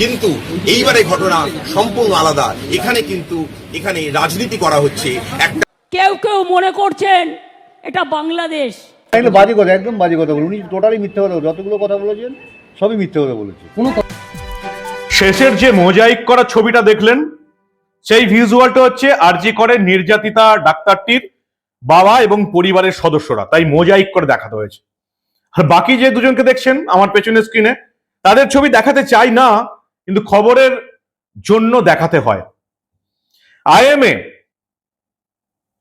কিন্তু এইবারে ঘটনা সম্পূর্ণ আলাদা। এখানে কিন্তু এখানে রাজনীতি করা হচ্ছে। একটা কেউ কেউ মনে করছেন এটা বাংলাদেশ। এগুলো বাজে কথা একদম বাজে কথা বলে উনি টোটালি মিথ্যে কথা যতগুলো কথা বলেছেন সবই মিথ্যে কথা বলেছে শেষের যে মোজাইক করা ছবিটা দেখলেন সেই ভিজুয়ালটা হচ্ছে আরজি করে নির্যাতিতা ডাক্তারটির বাবা এবং পরিবারের সদস্যরা। তাই মোজাইক করে দেখাতে হয়েছে। আর বাকি যে দুজনকে দেখছেন আমার পেছনের স্ক্রিনে তাদের ছবি দেখাতে চাই না। কিন্তু খবরের জন্য দেখাতে হয়। আইএমএ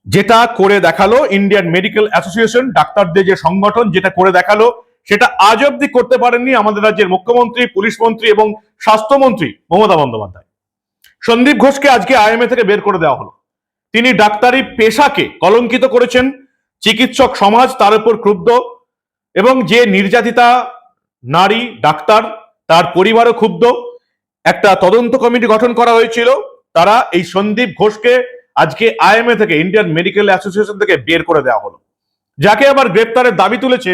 যেটা করে দেখাল, ইন্ডিয়ান মেডিকেল অ্যাসোসিয়েশন, ডাক্তারদের যে সংগঠন যেটা করে দেখাল, সেটা আজ অব্দি করতে পারেননি আমাদের রাজ্যের মুখ্যমন্ত্রী, পুলিশ মন্ত্রী এবং স্বাস্থ্যমন্ত্রী মমতা বন্দ্যোপাধ্যায়। সন্দীপ ঘোষকে আজকে আইএমএ থেকে বের করে দেওয়া হলো। তিনি ডাক্তারি পেশাকে কলঙ্কিত করেছেন, চিকিৎসক সমাজ তার উপর ক্রুদ্ধ এবং যে নির্যাতিতা নারী, ডাক্তার, তার পরিবারও ক্ষুব্ধ। একটা তদন্ত কমিটি গঠন করা হয়েছিল। তারা এই সন্দীপ ঘোষকে আজকে আইএমএ থেকে, ইন্ডিয়ান মেডিকেল অ্যাসোসিয়েশন থেকে বের করে দেওয়া হলো। যাকে আবার গ্রেপ্তারের দাবি তুলেছে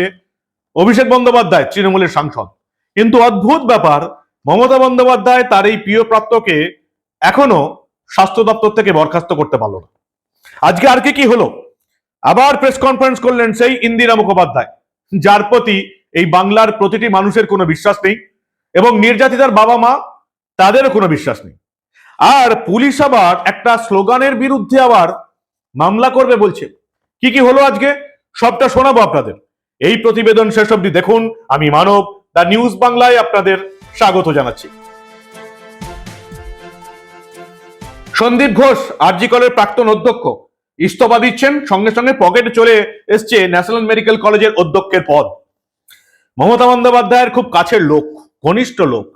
অভিষেক বন্দ্যোপাধ্যায়, তৃণমূলের সাংসদ। কিন্তু অদ্ভুত ব্যাপার, মমতা বন্দ্যোপাধ্যায় তার এই প্রিয় প্রাপ্তকে এখনও স্বাস্থ্য দপ্তর থেকে বরখাস্ত করতে পারল না। আজকে আর কি কি হলো? আবার প্রেস কনফারেন্স করলেন সেই ইন্দিরা মুখোপাধ্যায়, যার প্রতি এই বাংলার প্রতিটি মানুষের কোনো বিশ্বাস নেই এবং নির্যাতিতার বাবা মা তাদেরও কোনো বিশ্বাস নেই। আর পুলিশ আবার একটা স্লোগানের বিরুদ্ধে আবার মামলা করবে বলছে। কি কি হলো আজকে? সবটা শোনাবো আপনাদের। এই প্রতিবেদন শেষ অবধি দেখুন। আমি মানব দা নিউজ বাংলায় আপনাদের স্বাগত জানাচ্ছি। সন্দীপ ঘোষ, আরজি কলের প্রাক্তন অধ্যক্ষ, ইস্তফা দিচ্ছেন। সঙ্গে সঙ্গে পকেটে চলে এসছে ন্যাশনাল মেডিকেল কলেজের অধ্যক্ষের পদ। মমতা বন্দ্যোপাধ্যায়ের খুব কাছের লোক, ঘনিষ্ঠ লোক।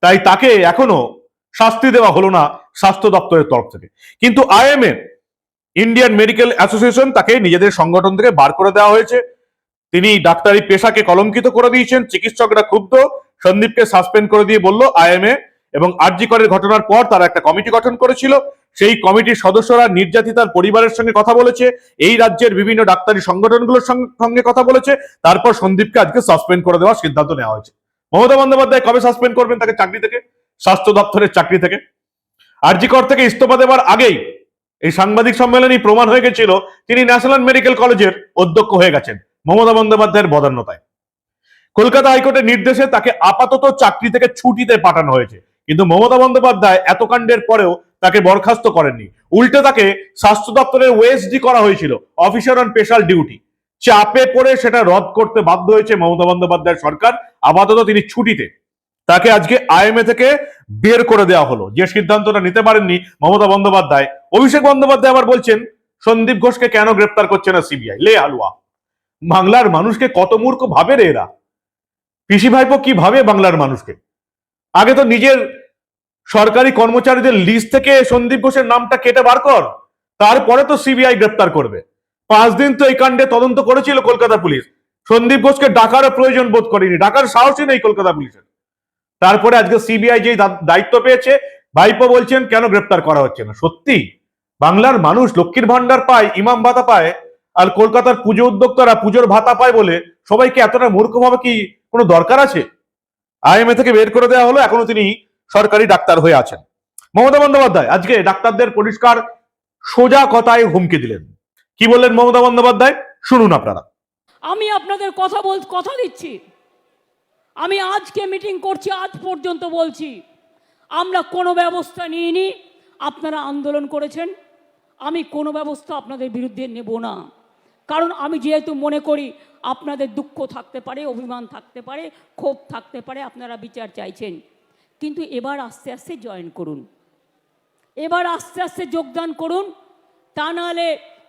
তাই তাকে এখনও শাস্তি দেওয়া হলো না স্বাস্থ্য দপ্তরের তরফ থেকে। কিন্তু আইএমএ, ইন্ডিয়ান মেডিকেল অ্যাসোসিয়েশন তাকে নিজেদের সংগঠন থেকে বার করে দেওয়া হয়েছে। তিনি ডাক্তারি পেশাকে কলঙ্কিত করে দিয়েছেন, চিকিৎসকরা ক্ষুব্ধ। সন্দীপকে সাসপেন্ড করে দিয়ে বলল আইএমএ এবং আরজি করের ঘটনার পর তারা একটা কমিটি গঠন করেছিল। সেই কমিটির সদস্যরা নির্যাতিতার পরিবারের সঙ্গে কথা বলেছে, এই রাজ্যের বিভিন্ন ডাক্তারি সংগঠনগুলোর সঙ্গ- সঙ্গে কথা বলেছে। তারপর সন্দীপকে আজকে সাসপেন্ড করে দেওয়ার সিদ্ধান্ত নেওয়া হয়েছে। মমতা বন্দ্যোপাধ্যায় কবে সাসপেন্ড করবেন তাকে চাকরি থেকে? স্বাস্থ্য দপ্তরের চাকরি থেকে। আরজি কর থেকে ইস্তফা দেওয়ার আগেই এই সাংবাদিক সম্মেলনে প্রমাণ হয়ে গেছিল, তিনি ন্যাশনাল মেডিকেল কলেজের অধ্যক্ষ হয়ে গেছেন মমতা বন্দ্যোপাধ্যায়ের বদান্যতায়। কলকাতা হাইকোর্টের নির্দেশে তাকে আপাতত চাকরি থেকে ছুটিতে পাঠানো হয়েছে। কিন্তু মমতা বন্দ্যোপাধ্যায় এত কাণ্ডের পরেও তাকে বরখাস্ত করেননি। উল্টে তাকে স্বাস্থ্য দপ্তরের ওএসডি করা হয়েছিল অফিসার অন স্পেশাল ডিউটি চাপে পড়ে সেটা রদ করতে বাধ্য হয়েছে মমতা বন্দ্যোপাধ্যায়ের সরকার। আপাতত তিনি ছুটিতে তাকে আজকে আইএমএ থেকে বের করে দেওয়া হলো। যে সিদ্ধান্তটা নিতে পারেননি মমতা বন্দ্যোপাধ্যায়, অভিষেক বন্দ্যোপাধ্যায় আবার বলছেন, সন্দীপ ঘোষকে কেন গ্রেপ্তার করছে না সিবিআই? লে আলুয়া বাংলার মানুষকে কত মূর্খ ভাবে রে এরা? পিসি ভাইপো কি ভাবে বাংলার মানুষকে? আগে তো নিজের সরকারি কর্মচারীদের লিস্ট থেকে সন্দীপ ঘোষের নামটা কেটে বার কর। তারপরে তো সিবিআই গ্রেপ্তার করবে। পাঁচ দিন তো এই কাণ্ডে তদন্ত করেছিল কলকাতা পুলিশ। সন্দীপ ঘোষকে ডাকারও প্রয়োজন বোধ করেনি। ডাকার সাহসই নেই কলকাতা পুলিশের। তারপরে আজকে সিবিআই যে দায়িত্ব পেয়েছে, ভাইপো বলছেন, কেন গ্রেপ্তার করা হচ্ছে না? সত্যি, বাংলার মানুষ লক্ষ্মীর ভান্ডার পায়, ইমাম ভাতা পায়, আর কলকাতার পুজো উদ্যোক্তারা পুজোর ভাতা পায় বলে সবাইকে এতটা মূর্খ ভাবে কি কোনো দরকার আছে? আইএমএ থেকে বের করে দেওয়া হলো, এখনও তিনি সরকারি ডাক্তার হয়ে আছেন। মমতা বন্দ্যোপাধ্যায়, আজকে ডাক্তারদের পরিষ্কার সোজা কথায় হুমকি দিলেন। কি বললেন মমতা বন্দ্যোপাধ্যায়? শুনুন আপনারা। আমি আপনাদের কথা বল, কথা দিচ্ছি। আমি আজকে মিটিং করছি, আজ পর্যন্ত বলছি, আমরা কোনো ব্যবস্থা নিইনি, আপনারা আন্দোলন করেছেন, আমি কোনো ব্যবস্থা আপনাদের বিরুদ্ধে নেব না। কারণ আমি যেহেতু মনে করি, আপনাদের দুঃখ থাকতে পারে, অভিমান থাকতে পারে, ক্ষোভ থাকতে পারে, আপনারা বিচার চাইছেন। কিন্তু এবার আস্তে আস্তে জয়েন করুন। এবার আস্তে আস্তে যোগদান করুন, তা নাহলে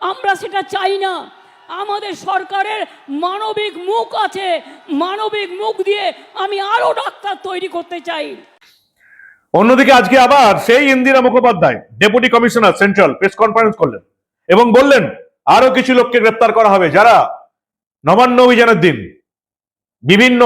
আমরা সেটা চাই না। আমাদের সরকারের মানবিক মুখ আছে। মানবিক মুখ দিয়ে আমি আরও ডাক্তার তৈরি করতে চাই। অন্যদিকে আজকে আবার সেই Indira Mukhopadhyay, deputy commissioner central press conference করলেন এবং বললেন, আরও কিছু লোককে গ্রেপ্তার করা হবে যারা নবান্ন অভিযানের দিন বিভিন্ন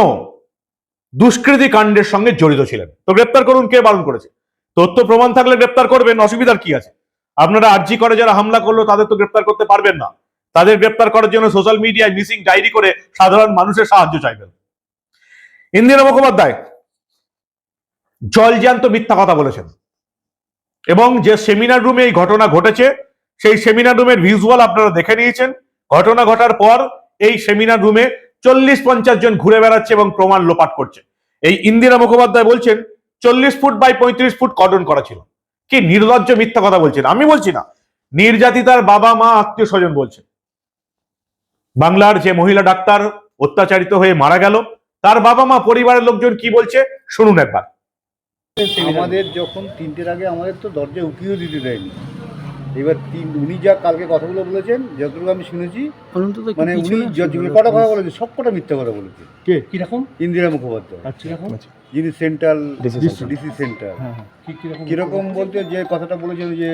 দুষ্কৃতি কাণ্ডের সঙ্গে জড়িত ছিলেন। তো গ্রেপ্তার করুন কে বারণ করেছে? তথ্য প্রমাণ থাকলে গ্রেপ্তার করবেন, অসুবিধার কি আছে? আপনারা আর্জি করে যারা হামলা করল তাদের তো গ্রেপ্তার করতে পারবেন না। তাদের গ্রেপ্তার করার জন্য সোশ্যাল মিডিয়ায় মিসিং ডায়েরি করে সাধারণ মানুষের সাহায্য চাইবেন। ইন্দিরা মুখোপাধ্যায় জলজ্যান্ত মিথ্যা কথা বলেছেন। এবং যে সেমিনার রুমে এই ঘটনা ঘটেছে, সেই সেমিনার রুমের ভিজুয়াল আপনারা দেখে নিয়েছেন। ঘটনা ঘটার পর এই সেমিনার রুমে চল্লিশ পঞ্চাশ জন ঘুরে বেড়াচ্ছে এবং প্রমাণ লোপাট করছে। এই ইন্দিরা মুখোপাধ্যায় বলছেন, চল্লিশ ফুট বাই পঁয়ত্রিশ ফুট কর্ডন করা ছিল। কি নির্লজ্জ মিথ্যা কথা বলছেন? আমি বলছি না। নির্যাতিতার বাবা মা আত্মীয় স্বজন বলছেন। বাংলার যে মহিলা ডাক্তার অত্যাচারিত হয়ে মারা গেল তার বাবা মা পরিবারের লোকজন কি বলছে? শুনুন একবার। আমাদের যখন তিনটের আগে আমাদের তো দরজা উকিও দিতে দেয়নি। এবার তিন উনি যা কালকে কথাগুলো বলেছেন যতটুকু আমি শুনেছি মানে উনি কটা কথা বলেছে সব কটা মিথ্যা কথা বলেছে কে? কীরকম? ইন্দিরা মুখোপাধ্যায়। আচ্ছা আচ্ছা যিনি সেন্ট্রাল ডিসি সেন্টার হ্যাঁ হ্যাঁ। কীরকম বলতে যে কথাটা বলেছেন যে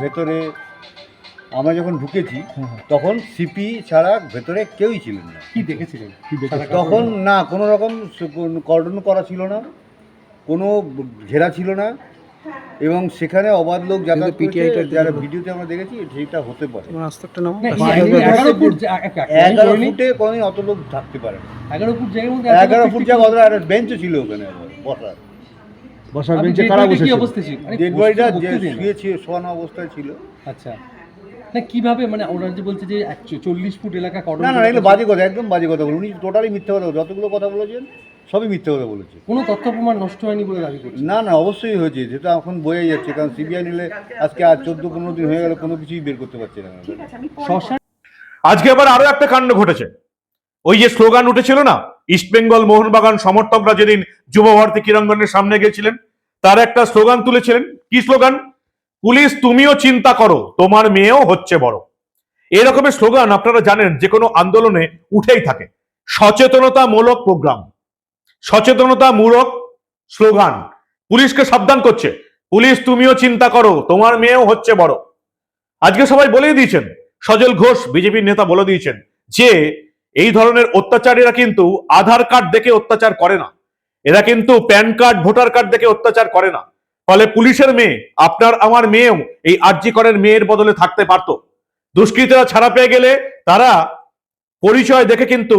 ভেতরে আমরা যখন ঢুকেছি হ্যাঁ। তখন সিপি ছাড়া ভেতরে কেউই ছিলেন না। কি দেখেছিলেন? কি দেখেছিলেন? তখন না কোনো রকম কর্ডন করা ছিল না কোনো ঘেরা ছিল না। এবং সেখানে অবাধ লোক যাতায়াত কিন্তু PTI টা করছে যারা ভিডিওতে আমরা দেখেছি সেটা হতে পারে। নাম এগারো ফুট কোনোদিন অত লোক থাকতে পারে এগারো ফুট মধ্যে এগারো ফুট জায়গা অত একটা বেঞ্চও ছিল ওখানে বসার। বসার বেঞ্চে কারা ডেড বডিটা যে শুয়ে শোয়ানো অবস্থায় ছিল। আচ্ছা। না কীভাবে? মানে ওরা যে বলছে যে চল্লিশ ফুট এলাকা না না এগুলো বাজে কথা একদম বাজে কথা বলে। উনি টোটালি মিথ্যে কথা বলে- যতগুলো কথা বলেছেন সবই মিথ্যে কথা বলেছে। কোনো তথ্য প্রমাণ নষ্ট হয়নি বলে দাবি করছে? না না অবশ্যই হয়েছে সেটা এখন বোঝাই যাচ্ছে কারণ সিবিআই নিলে আজকে আর চোদ্দ পনেরো দিন হয়ে গেল কোনো কিছুই বের করতে পারছে না। আজকে আবার আরও একটা কাণ্ড ঘটেছে। ওই যে স্লোগান উঠেছিল না ইস্ট বেঙ্গল মোহনবাগান সমর্থকরা যেদিন যুব ভারতী ক্রীড়াঙ্গনের সামনে গেছিলেন তার একটা স্লোগান তুলেছিলেন। কি স্লোগান? পুলিশ তুমিও চিন্তা করো তোমার মেয়েও হচ্ছে বড়। এরকমের স্লোগান আপনারা জানেন যে কোনো আন্দোলনে উঠেই থাকে। সচেতনতামূলক প্রোগ্রাম। সচেতনতামূলক স্লোগান। পুলিশকে সাবধান করছে। পুলিশ, তুমিও চিন্তা করো, তোমার মেয়েও হচ্ছে বড়। আজকে সবাই বলেই দিয়েছেন, সজল ঘোষ বিজেপির নেতা বলে দিয়েছেন যে, এই ধরনের অত্যাচারীরা কিন্তু আধার কার্ড দেখে অত্যাচার করে না। এরা কিন্তু প্যান কার্ড, ভোটার কার্ড দেখে অত্যাচার করে না। ফলে পুলিশের মেয়ে, আপনার, আমার মেয়েও এই আরজি করের মেয়ের বদলে থাকতে পারত। দুষ্কৃতীরা ছাড়া পেয়ে গেলে তারা পরিচয় দেখে কিন্তু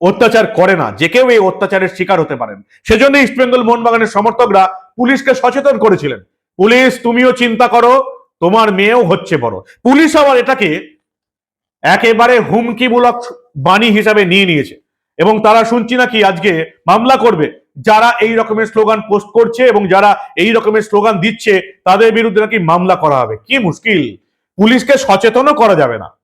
অত্যাচার করে না, যে কেউ এই অত্যাচারের শিকার হতে পারেন। সেজন্য ইস্টবেঙ্গল মোহনবাগানের সমর্থকরা পুলিশকে সচেতন করেছিলেন। পুলিশ, তুমিও চিন্তা করো, তোমার মেয়েও হচ্ছে বড়। পুলিশ আবার এটাকে একেবারে হুমকিমূলক বাণী হিসাবে নিয়ে নিয়েছে। এবং তারা শুনছি নাকি আজকে মামলা করবে। যারা এই রকমের স্লোগান পোস্ট করছে এবং যারা এই রকমের স্লোগান দিচ্ছে, তাদের বিরুদ্ধে নাকি মামলা করা হবে। কি মুশকিল। পুলিশকে সচেতনও করা যাবে না।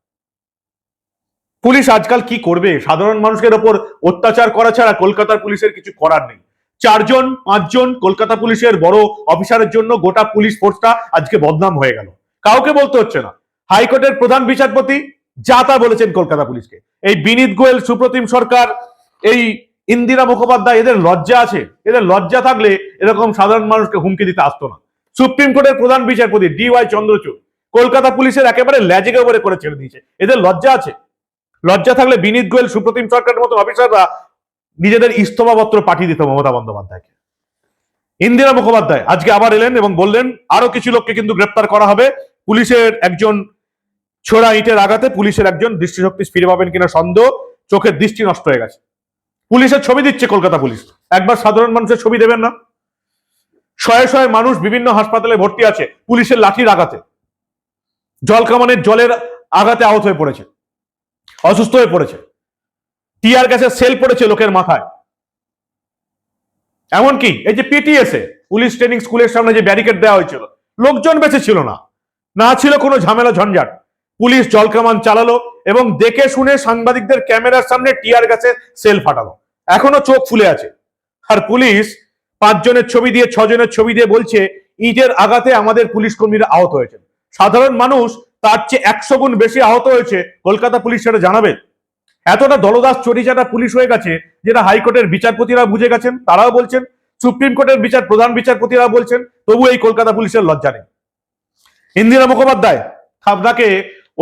পুলিশ আজকাল কি করবে? সাধারণ মানুষের ওপর অত্যাচার করা ছাড়া কলকাতার পুলিশের কিছু করার নেই। চারজন, পাঁচজন কলকাতা পুলিশের বড় অফিসারের জন্য গোটা পুলিশ ফোর্সটা আজকে বদনাম হয়ে গেল। কাউকে বলতে হচ্ছে না। হাইকোর্টের প্রধান বিচারপতি যা তা বলেছেন কলকাতা পুলিশকে। এই বিনীত গোয়েল, সুপ্রতিম সরকার, এই ইন্দিরা মুখোপাধ্যায়, এদের লজ্জা আছে? এদের লজ্জা থাকলে এরকম সাধারণ মানুষকে হুমকি দিতে আসতো না। সুপ্রিম কোর্টের প্রধান বিচারপতি ডি ওয়াই চন্দ্রচূড় কলকাতা পুলিশের একেবারে ল্যাজেকে করে ছেড়ে দিয়েছে। এদের লজ্জা আছে? লজ্জা থাকলে বিনীত গোয়েল, সুপ্রতিম সরকারের মতো অফিসাররা নিজেদের ইস্তফাপত্র পাঠিয়ে দিত মমতা বন্দ্যোপাধ্যায়কে। ইন্দিরা মুখোপাধ্যায় আজকে আবার এলেন এবং বললেন, আরও কিছু লোককে কিন্তু গ্রেপ্তার করা হবে। পুলিশের একজন ছোড়া ইটের আঘাতে পুলিশের একজন দৃষ্টিশক্তি ফিরে পাবেন কিনা সন্দেহ। চোখের দৃষ্টি নষ্ট হয়ে গেছে। পুলিশের ছবি দিচ্ছে কলকাতা পুলিশ। একবার সাধারণ মানুষের ছবি দেবেন না। শয়ে শয়ে মানুষ বিভিন্ন হাসপাতালে ভর্তি আছে পুলিশের লাঠির আঘাতে। জল কামানের জলের আঘাতে আহত হয়ে পড়েছে। অসুস্থ হয়ে পড়েছে। টিয়ার গ্যাসের সেল পড়েছে লোকের মাথায়। এমনকি এই যে পিটিএসএ পুলিশ ট্রেনিং স্কুলের সামনে যে ব্যারিকেড দেওয়া হয়েছিল, লোকজন বেঁচে ছিল না। না ছিল কোনো ঝামেলা ঝঞ্ঝাট। পুলিশ জলকামান চালালো এবং দেখে শুনে সাংবাদিকদের ক্যামেরার সামনে টিয়ার গ্যাসের সেল ফাটালো। এখনও চোখ ফুলে আছে। আর পুলিশ পাঁচজনের ছবি দিয়ে, ছজনের ছবি দিয়ে বলছে ইটের আঘাতে আমাদের পুলিশ কর্মীরা আহত হয়েছে সাধারণ মানুষ তার চেয়ে একশো গুণ বেশি আহত হয়েছে কলকাতা পুলিশ সেটা জানাবে। এতটা দলদাস চরিচাটা পুলিশ হয়ে গেছে যেটা হাইকোর্টের বিচারপতিরা বুঝে গেছেন, তারাও বলছেন, সুপ্রিম কোর্টের বিচার, প্রধান বিচারপতিরা বলছেন, তবু এই কলকাতা পুলিশের লজ্জা নেই। ইন্দিরা মুখোপাধ্যায় আপনাকে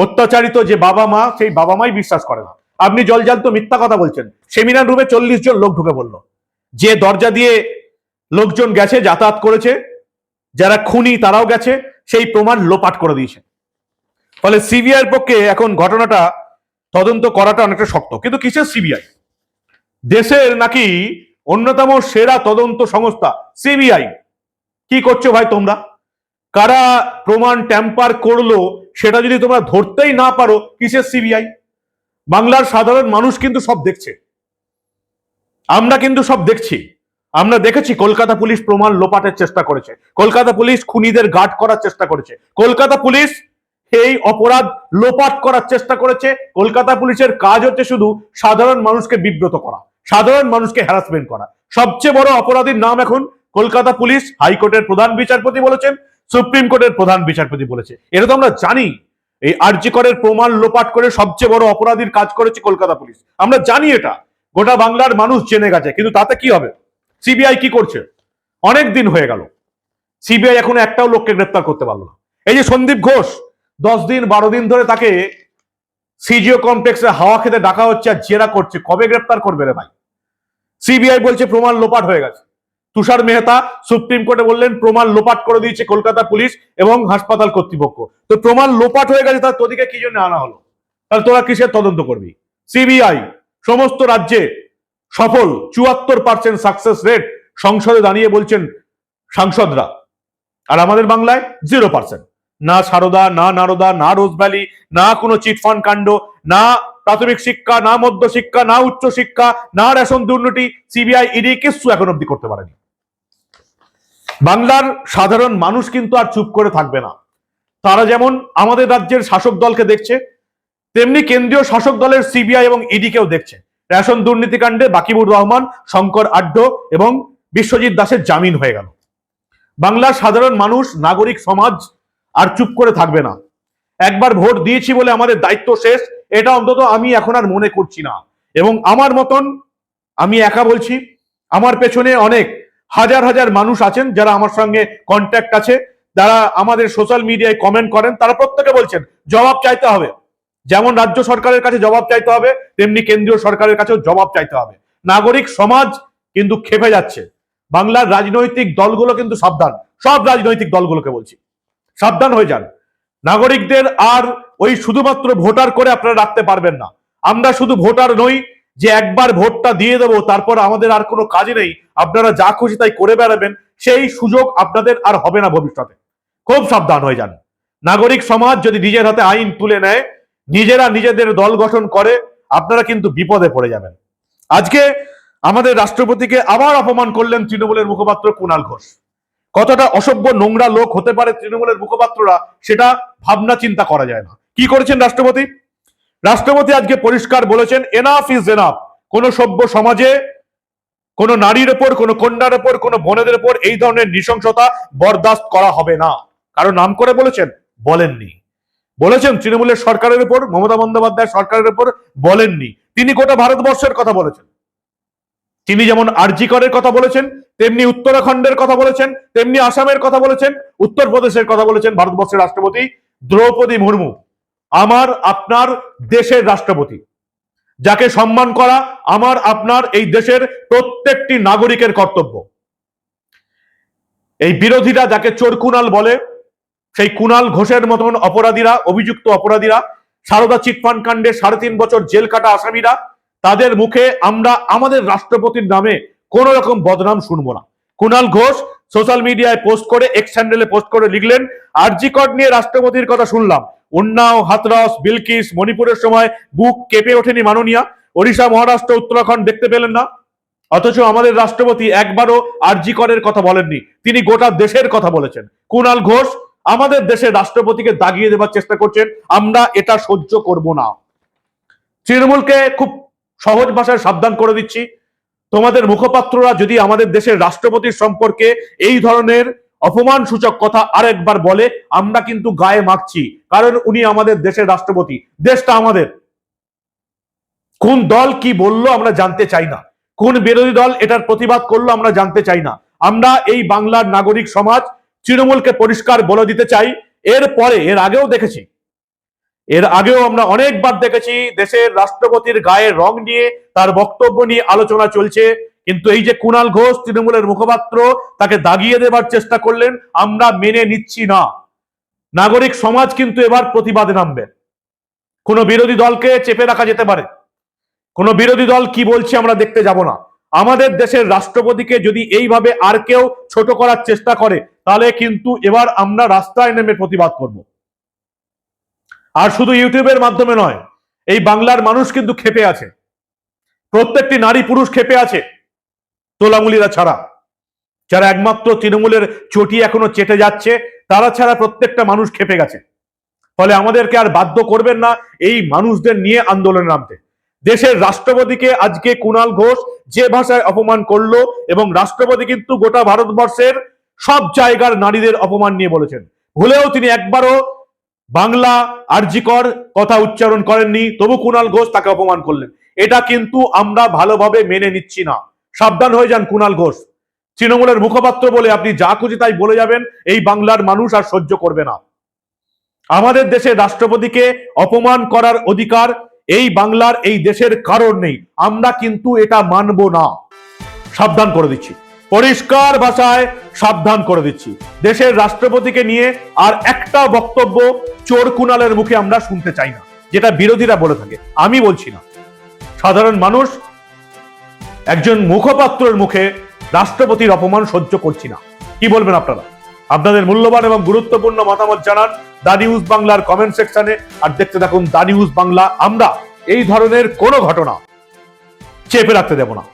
অত্যাচারিত যে বাবা মা, সেই বাবা মাই বিশ্বাস করে না। আপনি জলজান্ত মিথ্যা কথা বলছেন। সেমিনার রুমে চল্লিশ জন লোক ঢুকে বলল যে দরজা দিয়ে লোকজন গেছে, যাতায়াত করেছে, যারা খুনি তারাও গেছে সেই প্রমাণ লোপাট করে দিয়েছে। ফলে সিবিআইয়ের পক্ষে এখন ঘটনাটা, তদন্ত করাটা অনেকটা শক্ত। কিন্তু কিসের সিবিআই? দেশের নাকি অন্যতম সেরা তদন্ত সংস্থা সিবিআই। কি করছ ভাই তোমরা? কারা প্রমাণ ট্যাম্পার করল সেটা যদি তোমরা ধরতেই না পারো, কিসের সিবিআই? বাংলার সাধারণ মানুষ কিন্তু সব দেখছে। আমরা কিন্তু সব দেখছি। আমরা দেখেছি কলকাতা পুলিশ প্রমাণ লোপাটের চেষ্টা করেছে। কলকাতা পুলিশ খুনিদের গার্ড করার চেষ্টা করেছে। কলকাতা পুলিশ এই অপরাধ লোপাট করার চেষ্টা করেছে। কলকাতা পুলিশের কাজ হচ্ছে শুধু সাধারণ মানুষকে বিব্রত করা, সাধারণ মানুষকে হ্যারাসমেন্ট করা। সবচেয়ে বড় অপরাধীর নাম এখন কলকাতা পুলিশ, হাইকোর্টের প্রধান বিচারপতি বলেছেন, সুপ্রিম কোর্টের প্রধান বিচারপতি বলেছে। এটা তো আমরা জানি। এই আর্যিকরের প্রমাণ লোপাট করে সবচেয়ে বড় অপরাধীর কাজ করেছে কলকাতা পুলিশ। আমরা জানি এটা। গোটা বাংলার মানুষ জেনে গেছে, কিন্তু তাতে কি হবে? সিবিআই কি করছে? অনেক দিন হয়ে গেল। সিবিআই এখন একটাও লোককে গ্রেপ্তার করতে পারল না। এই যে সন্দীপ ঘোষ, দশ দিন, বারো দিন ধরে তাকে সিজিও কমপ্লেক্সে হাওয়া খেতে ডাকা হচ্ছে আর জেরা করছে। কবে গ্রেপ্তার করবে রে ভাই? সিবিআই বলছে প্রমাণ লোপাট হয়ে গেছে। তুষার মেহতা সুপ্রিম কোর্টে বললেন, প্রমাণ লোপাট করে দিয়েছে কলকাতা পুলিশ এবং হাসপাতাল কর্তৃপক্ষ। তো প্রমাণ লোপাট হয়ে গেছে তার তোদিকে কি জন্য আনা হলো? তাহলে তোরা কিসের তদন্ত করবি? সিবিআই, সমস্ত রাজ্যে সফল চুয়াত্তর পার্সেন্ট সাকসেস রেট সংসদে দাঁড়িয়ে বলছেন সাংসদরা। আর আমাদের বাংলায় জিরো পার্সেন্ট না সারদা, না নারদা, না রোজ ভ্যালি, না কোনো চিটফান্ড কাণ্ড, না প্রাথমিক শিক্ষা, না মধ্য শিক্ষা, না উচ্চ শিক্ষা, না রেশন দুর্নীতি, সিবিআই, ইডি কিচ্ছু এখন অব্দি করতে পারেনি। বাংলার সাধারণ মানুষ কিন্তু আর চুপ করে থাকবে না। তারা যেমন আমাদের রাজ্যের শাসক দলকে দেখছে, তেমনি কেন্দ্রীয় শাসক দলের সিবিআই এবং ইডি কেও দেখছে। রেশন দুর্নীতিকাণ্ডে বাকিবুর রহমান, শঙ্কর আড্ড এবং বিশ্বজিৎ দাসের জামিন হয়ে গেল। বাংলার সাধারণ মানুষ, নাগরিক সমাজ আর চুপ করে থাকবে না। একবার ভোট দিয়েছি বলে আমাদের দায়িত্ব শেষ, এটা অন্তত আমি এখন আর মনে করছি না। এবং আমার মতন আমি একা বলছি, আমার পেছনে অনেক, হাজার হাজার মানুষ আছেন যারা আমার সঙ্গে কন্ট্যাক্ট আছে, যারা আমাদের সোশ্যাল মিডিয়ায় কমেন্ট করেন, তারা প্রত্যেকে বলছেন, জবাব চাইতে হবে। যেমন রাজ্য সরকারের কাছে জবাব চাইতে হবে, তেমনি কেন্দ্রীয় সরকারের কাছেও জবাব চাইতে হবে। নাগরিক সমাজ কিন্তু খেপে যাচ্ছে। বাংলার রাজনৈতিক দলগুলো কিন্তু সাবধান। সব রাজনৈতিক দলগুলোকে বলছি। সাবধান হয়ে যান। নাগরিকদের আর ওই শুধুমাত্র ভোটার করে আপনারা রাখতে পারবেন না। আমরা শুধু ভোটার নই, যে একবার ভোটটা দিয়ে দেবো, তারপর আমাদের আর কোনো কাজ নেই। আপনারা যা খুশি তাই করে বেড়াবেন। সেই সুযোগ আপনাদের আর হবে না ভবিষ্যতে। খুব সাবধান হয়ে যান। নাগরিক সমাজ যদি নিজের হাতে আইন তুলে নেয় নিজেরা নিজেদের দল গঠন করে আপনারা কিন্তু বিপদে পড়ে যাবেন। আজকে আমাদের রাষ্ট্রপতিকে আবার অপমান করলেন তৃণমূলের মুখপাত্র কুণাল ঘোষ। কতটা অসভ্য নোংরা লোক হতে পারে তৃণমূলের মুখপাত্ররা, সেটা ভাবনা চিন্তা করা যায় না। কি করেছেন রাষ্ট্রপতি? রাষ্ট্রপতি আজকে পরিষ্কার বলেছেন এনাফ ইজ এনাফ কোন সভ্য সমাজে, কোন নারীর ওপর, কোন কন্যার ওপর, কোন বোনেদের ওপর এই ধরনের নৃশংসতা বরদাস্ত করা হবে না। কারণ নাম করে বলেছেন, বলেননি। বলেছেন, তৃণমূলের সরকারের উপর, মমতা বন্দ্যোপাধ্যায় সরকারের উপর বলেননি। তিনি গোটা ভারতবর্ষের কথা বলেছেন। তিনি যেমন আরজিকরের কথা বলেছেন, তেমনি উত্তরাখণ্ডের কথা বলেছেন, তেমনি আসামের কথা বলেছেন, উত্তরপ্রদেশের কথা বলেছেন ভারতবর্ষের রাষ্ট্রপতি দ্রৌপদী মুর্মু। আমার, আপনার দেশের রাষ্ট্রপতি। যাকে সম্মান করা আমার, আপনার এই দেশের প্রত্যেকটি নাগরিকের কর্তব্য। এই বিরোধীরা যাকে চোর কুনাল বলে সেই কুনাল ঘোষের মতন অপরাধীরা, অভিযুক্ত অপরাধীরা, সারদা চিটফান্ড কাণ্ডে সাড়ে তিন বছর জেল কাটা আসামিরা, তাদের মুখে আমরা আমাদের রাষ্ট্রপতির নামে কোন রকম বদনাম শুনব না। কুনাল ঘোষ সোশ্যাল মিডিয়ায় পোস্ট করে এক্স হ্যান্ডেলে পোস্ট করে লিখলেন আরজিকট নিয়ে রাষ্ট্রপতির কথা শুনলাম। উন্নাও, হাতরস, বিলকিস, মণিপুরের সময় বুক কেঁপে ওঠেনি মাননীয়া। ওড়িশা, মহারাষ্ট্র, উত্তরাখণ্ড দেখতে পেলেন না। অথচ আমাদের রাষ্ট্রপতি একবারও আরজি করের কথা বলেননি। তিনি গোটা দেশের কথা বলেছেন। কুণাল ঘোষ আমাদের দেশের রাষ্ট্রপতিকে দাগিয়ে দেবার চেষ্টা করছেন, আমরা এটা সহ্য করব না। তৃণমূলকে খুব সহজ ভাষায় সাবধান করে দিচ্ছি। তোমাদের মুখপাত্ররা যদি আমাদের দেশের রাষ্ট্রপতির সম্পর্কে এই ধরনের অপমান সূচক কথা আরেকবার বলে, আমরা কিন্তু গায়ে মাখছি, কারণ উনি আমাদের দেশের রাষ্ট্রপতি। দেশটা আমাদের। কোন দল কি বলল আমরা জানতে চাই না। কোন বিরোধী দল এটার প্রতিবাদ করল আমরা জানতে চাই না। আমরা এই বাংলার নাগরিক সমাজ তৃণমূলকে পরিষ্কার বলে দিতে চাই। এরপরে এর আগেও দেখেছি। এর আগেও আমরা অনেকবার দেখেছি দেশের রাষ্ট্রপতির গায়ের রং নিয়ে তার বক্তব্য নিয়ে আলোচনা চলছে। কিন্তু এই যে কুণাল ঘোষ তৃণমূলের মুখপাত্র, তাকে দাগিয়ে দেবার চেষ্টা করলেন, আমরা মেনে নিচ্ছি না। নাগরিক সমাজ কিন্তু এবার প্রতিবাদে নামবে। কোন বিরোধী দলকে চেপে রাখা যেতে পারে। কোন বিরোধী দল কি বলছে আমরা দেখতে যাব না। আমাদের দেশের রাষ্ট্রপতিকে যদি এইভাবে আর কেউ ছোট করার চেষ্টা করে তাহলে কিন্তু এবার আমরা রাস্তায় নেমে প্রতিবাদ করব। আর শুধু ইউটিউবের মাধ্যমে নয়, এই বাংলার মানুষ কিন্তু খেপে আছে। প্রত্যেকটি নারী পুরুষ খেপে আছে, তোলামুলিরা ছাড়া। যারা একমাত্র তৃণমূলের চটি এখনও চেটে যাচ্ছে, তারা ছাড়া প্রত্যেকটা মানুষ খেপে গেছে। ফলে আমাদেরকে আর বাধ্য করবেন না এই মানুষদের নিয়ে আন্দোলনে নামতে। দেশের রাষ্ট্রপতিকে আজকে কুণাল ঘোষ যে ভাষায় অপমান করল এবং রাষ্ট্রপতি কিন্তু গোটা ভারতবর্ষের সব জায়গার নারীদের অপমান নিয়ে বলেছেন। ভুলেও তিনি একবারও বাংলা আর্জিকর কথা উচ্চারণ করেননি, তবু কুণাল ঘোষ তাকে অপমান করলেন। এটা কিন্তু আমরা ভালোভাবে মেনে নিচ্ছি না। সাবধান হয়ে যান কুণাল ঘোষ। তৃণমূলের মুখপাত্র বলে আপনি যা খুশি তাই বলে যাবেন, এই বাংলার মানুষ আর সহ্য করবে না। আমাদের দেশের রাষ্ট্রপতিকে অপমান করার অধিকার এই বাংলার, এই দেশের কারণ নেই। আমরা কিন্তু এটা মানব না। সাবধান করে দিচ্ছি। পরিষ্কার ভাষায় সাবধান করে দিচ্ছি। দেশের রাষ্ট্রপতিকে নিয়ে আর একটা বক্তব্য চোর কুনালের মুখে আমরা শুনতে চাই না, যেটা বিরোধীরা বলে থাকে। আমি বলছি না। সাধারণ মানুষ একজন মুখপাত্রের মুখে রাষ্ট্রপতির অপমান সহ্য করছি না। কি বলবেন আপনারা? আপনাদের মূল্যবান এবং গুরুত্বপূর্ণ মতামত জানান দা নিউজ বাংলার কমেন্ট সেকশনে, আর দেখতে থাকুন দা নিউজ বাংলা। আমরা এই ধরনের কোনো ঘটনা চেপে রাখতে দেব না।